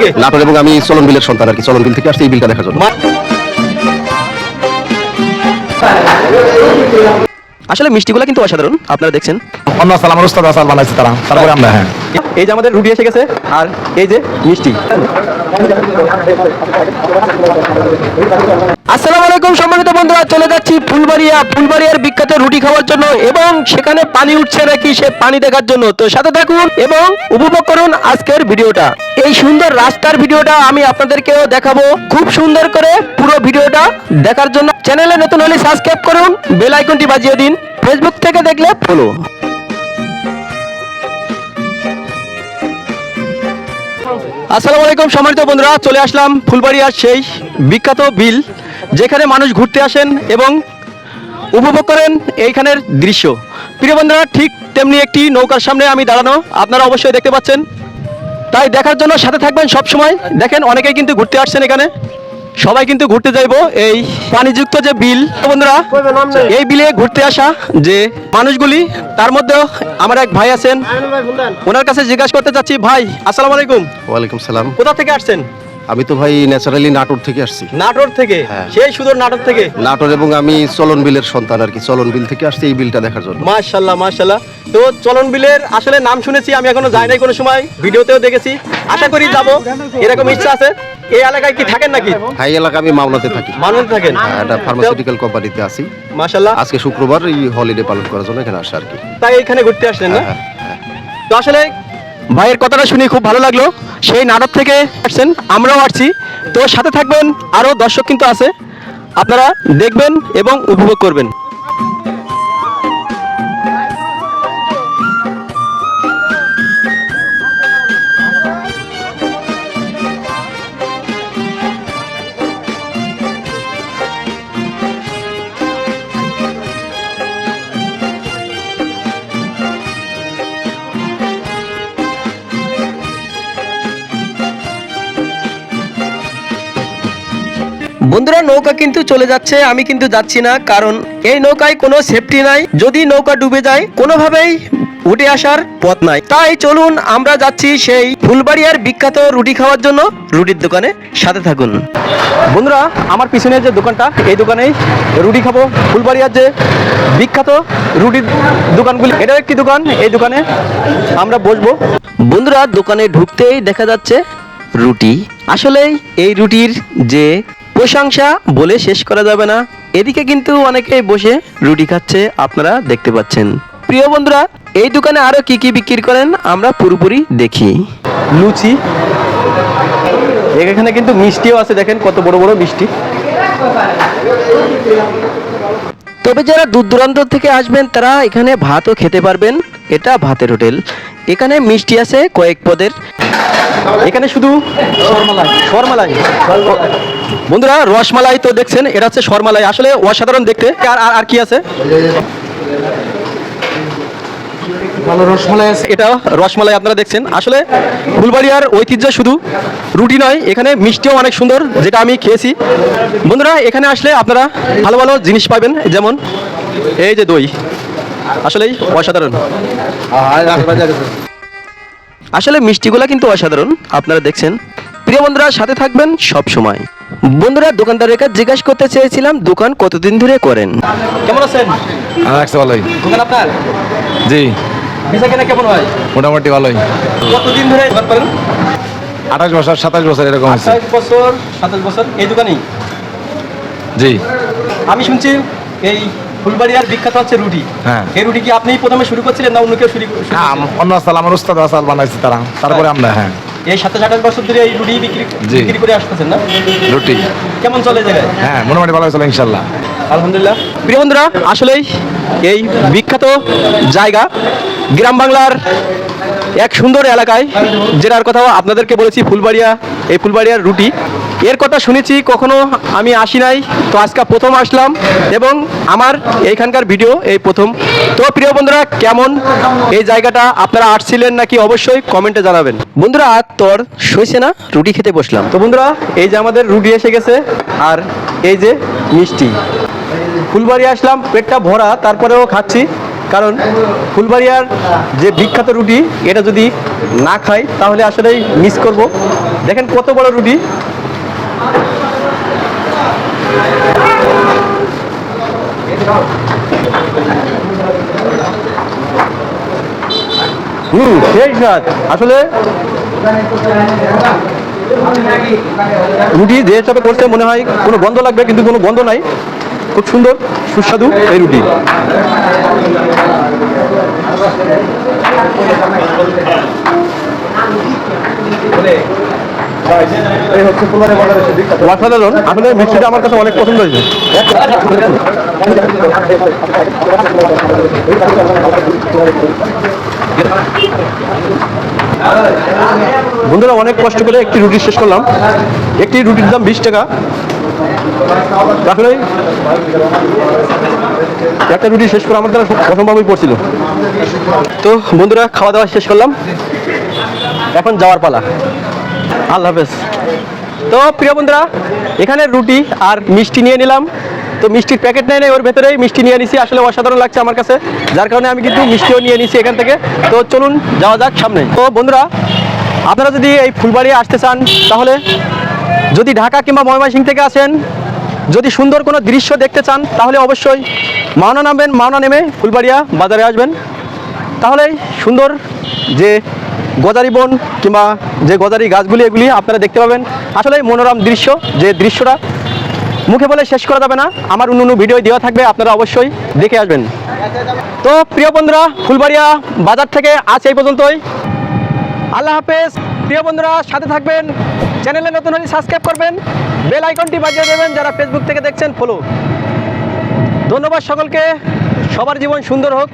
থেকে? নাটোর এবং আমি চলন বিলের সন্তান আর কি চলন বিল থেকে আসছি এই বিলটা দেখার জন্য। আসলে মিষ্টিগুলো কিন্তু অসাধারণ আপনারা দেখছেন। অন্য সালাম উস্তাদ আসাল বানাইছে তারা তারপরে আমরা হ্যাঁ। এই যে আমাদের রুটি এসে গেছে আর এই যে মিষ্টি। আসসালামু আলাইকুম, সম্মানিত বন্ধুরা, চলে যাচ্ছি ফুলবাড়িয়া। ফুলবাড়িয়ার বিখ্যাত রুটি খাওয়ার জন্য এবং সেখানে পানি উঠছে নাকি সে পানি দেখার জন্য। তো সাথে থাকুন এবং উপভোগ করুন আজকের ভিডিওটা। এই সুন্দর রাস্তার ভিডিওটা আমি আপনাদেরকেও দেখাবো। খুব সুন্দর করে পুরো ভিডিওটা দেখার জন্য। চ্যানেলে নতুন হলে সাবস্ক্রাইব করুন, বেল আইকনটি বাজিয়ে দিন ফেসবুক থেকে দেখলে ফলো আসসালামু আলাইকুম, সম্মানিত বন্ধুরা, চলে আসলাম ফুলবাড়িয়ার সেই বিখ্যাত বিল। যেখানে মানুষ ঘুরতে আসেন এবং উপভোগ করেন এইখানের দৃশ্য। প্রিয় বন্ধুরা ঠিক তেমনি একটি নৌকার সামনে আমি দাঁড়ানো আপনারা অবশ্যই দেখতে পাচ্ছেন। তাই দেখার জন্য সাথে থাকবেন সব সময়। দেখেন অনেকেই কিন্তু ঘুরতে আসছেন এখানে। সবাই কিন্তু ঘুরতে যাইবো। এই পানিযুক্ত যে বিল বন্ধুরা এই বিলে ঘুরতে আসা যে মানুষগুলি তার মধ্যেও আমার এক ভাই আছেন। ওনার কাছে জিজ্ঞাসা করতে চাচ্ছি ভাই আসসালামু আলাইকুম। ওয়ালাইকুম সালাম। কোথা থেকে আসছেন? আমি তো ভাই ন্যাচারালি নাটোর থেকে আসছি। নাটোর থেকে? হ্যাঁ। সেই সুদূর নাটোর থেকে? নাটোর এবং আমি চলন বিলের সন্তান আর কি চলন বিল থেকে আসছি এই বিলটা দেখার জন্য। মাশাল্লাহ মাশাল্লাহ। তো চলন বিলের আসলে নাম শুনেছি আমি এখনও যাই নাই কোনো সময় ভিডিওতেও দেখেছি। আশা করি যাব এরকম ইচ্ছা আছে। এই এলাকায় কি থাকেন নাকি? হাই এলাকা আমি মাওনাতে থাকি। মানুষ থাকেন? হ্যাঁ, একটা ফার্মাসিউটিক্যাল কোম্পানিতে আছি। মাশাল্লাহ। আজকে শুক্রবার এই হলিডে পালন করার জন্য এখানে আসা আর কি। তাই এখানে ঘুরতে আসলেন না? হ্যাঁ। তো আসলে ভাইয়ের কথাটা শুনে খুব ভালো লাগল। সেই নাটক থেকে আসছেন, আমরাও আসছি। তো সাথে থাকবেন, আরও দর্শক কিন্তু আছে। আপনারা দেখবেন এবং উপভোগ করবেন। বন্ধুরা, নৌকা কিন্তু চলে যাচ্ছে, আমি কিন্তু যাচ্ছি না, কারণ এই নৌকায় কোনো সেফটি নাই। যদি নৌকা ডুবে যায়, কোনোভাবেই উঠে আসার পথ নাই। তাই চলুন, আমরা যাচ্ছি সেই ফুলবাড়িয়ার বিখ্যাত রুটি খাওয়ার জন্য। রুটির দোকানে সাথে থাকুন। বন্ধুরা, আমার পিছনে যে দোকানটা, এই দোকানেই রুটি খাব। ফুলবাড়িয়ার যে বিখ্যাত রুটির দোকানগুলি, এটাও একটি দোকান। এই দোকানে আমরা বসবো। বন্ধুরা, দোকানে ঢুকতেই দেখা যাচ্ছে রুটি। আসলেই এই রুটির যে প্রশংসা বলে শেষ করা যাবে না। এদিকে কিন্তু অনেকেই বসে রুটি খাচ্ছে, আপনারা দেখতে পাচ্ছেন। প্রিয় বন্ধুরা, এই দোকানে আরও কি কি বিক্রি করেন আমরা পুরোপুরি দেখি। লুচি। এখানে কিন্তু মিষ্টিও আছে, দেখেন কত বড় বড় মিষ্টি। তবে যারা দূর দূরান্ত থেকে আসবেন, তারা এখানে ভাতও খেতে পারবেন। এটা ভাতের হোটেল। এখানে মিষ্টি আছে কয়েক পদের। এখানে শুধু শর্মালাই বন্ধুরা রসমালাই তো দেখছেন এটা হচ্ছে শর্মালাই। আসলে অসাধারণ দেখতে। আর আর- আর কি আছে? ভালো রসমালাই আছে। এটা রসমালাই আপনারা দেখছেন। আসলে ফুলবাড়িয়ার ঐতিহ্য শুধু রুটি নয় এখানে মিষ্টিও অনেক সুন্দর যেটা আমি খেয়েছি। বন্ধুরা এখানে আসলে আপনারা ভালো ভালো জিনিস পাবেন যেমন এই যে দই। আসলেই অসাধারণ। আসলে মিষ্টিগুলা কিন্তু অসাধারণ। আপনারা দেখছেন। প্রিয় বন্ধুরা সাথে থাকবেন সব সময় বন্ধুরা দোকানদারের কাছে জিজ্ঞাসা করতে চেয়েছিলাম দোকান কতদিন ধরে করেন? কেমন আছেন? রাখছে ভালোই। দোকান আপনার? জি। ভিসা কেনা কেমন হয়? মোটামুটি ভালোই। কতদিন ধরে দোকান করেন? আঠাশ বছর সাতাশ বছর এরকম আছে আঠাশ বছর সাতাশ বছর এই দোকানেই? জি। আমি শুনছি এই ফুলবাড়িয়ার বিখ্যাত হচ্ছে রুটি। হ্যাঁ। এই রুটি কি আপনি প্রথমে শুরু করছিলেন না অন্য কেউ শুরু হ্যাঁ, অন্য সাল আমার উস্তাদ আসাল বানাইছে তারা। তারপরে আমরা হ্যাঁ। এই সাতাশ আঠাশ বছর ধরে এই রুটি বিক্রি বিক্রি করে আসতেছেন না? রুটি। কেমন চলে জায়গায়? হ্যাঁ মোটামুটি ভালো চলে ইনশাল্লাহ। আলহামদুলিল্লাহ। প্রিয় বন্ধুরা আসলেই এই বিখ্যাত জায়গা গ্রাম বাংলার এক সুন্দর এলাকায় যেটার কথা আপনাদেরকে বলেছি ফুলবাড়িয়া এই ফুলবাড়িয়ার রুটি। এর কথা শুনেছি, কখনো আমি আসি নাই, তো আজকে প্রথম আসলাম এবং আমার এইখানকার ভিডিও এই প্রথম। তো প্রিয় বন্ধুরা, কেমন এই জায়গাটা? আপনারা আসছিলেন নাকি অবশ্যই কমেন্টে জানাবেন। বন্ধুরা আর তোর সইছে না রুটি খেতে বসলাম। তো বন্ধুরা, এই যে আমাদের রুটি এসে গেছে আর এই যে মিষ্টি। ফুলবাড়ি আসলাম, পেটটা ভরা, তারপরেও খাচ্ছি। কারণ ফুলবাড়িয়ার যে বিখ্যাত রুটি, এটা যদি না খাই, তাহলে আসলেই মিস করব। দেখেন কত বড় রুটি। হুম সেই স্বাদ আসলে রুটি যে হিসাবে করছে মনে হয় কোনো গন্ধ লাগবে, কিন্তু কোনো গন্ধ নাই। খুব সুন্দর, সুস্বাদু এই রুটি। অসাধারণ আসলে মিষ্টিটা আমার কাছে অনেক পছন্দ হয়েছে। বন্ধুরা, অনেক কষ্ট করে একটি রুটি শেষ করলাম। একটি রুটির দাম বিশ টাকা। আসলে একটা রুটি শেষ করে আমার দ্বারা অসম্ভবই পড়ছিল। তো বন্ধুরা, খাওয়া দাওয়া শেষ করলাম। এখন যাওয়ার পালা। আল্লাহ হাফেজ। তো প্রিয় বন্ধুরা, এখানে রুটি আর মিষ্টি নিয়ে নিলাম। তো মিষ্টির প্যাকেট নেই নেই, ওর ভেতরেই মিষ্টি নিয়ে নিছি, আসলে অসাধারণ লাগছে আমার কাছে। যার কারণে আমি কিন্তু মিষ্টিও নিয়ে নিছি এখান থেকে। তো চলুন যাওয়া যাক সামনে। তো বন্ধুরা, আপনারা যদি এই ফুলবাড়ি আসতে চান, তাহলে যদি ঢাকা কিংবা ময়মনসিং থেকে আসেন, যদি সুন্দর কোনো দৃশ্য দেখতে চান, তাহলে অবশ্যই মাওনা নামবেন, মাওনা নেমে ফুলবাড়িয়া বাজারে আসবেন। তাহলে সুন্দর যে গজারি বন কিংবা যে গজারি গাছগুলি, এগুলি আপনারা দেখতে পাবেন। আসলে মনোরম দৃশ্য, যে দৃশ্যটা মুখে বলে শেষ করা যাবে না, আমার অন্য অন্য ভিডিও দেওয়া থাকবে, আপনারা অবশ্যই দেখে আসবেন। তো প্রিয় বন্ধুরা, ফুলবাড়িয়া বাজার থেকে আজ এই পর্যন্তই। আল্লাহ হাফেজ। প্রিয় বন্ধুরা, সাথে থাকবেন। চ্যানেলে নতুন হলে সাবস্ক্রাইব করবেন। বেল আইকনটি বাজিয়ে দেবেন যারা ফেসবুক থেকে দেখছেন ফলো ধন্যবাদ সকলকে। সবার জীবন সুন্দর হোক।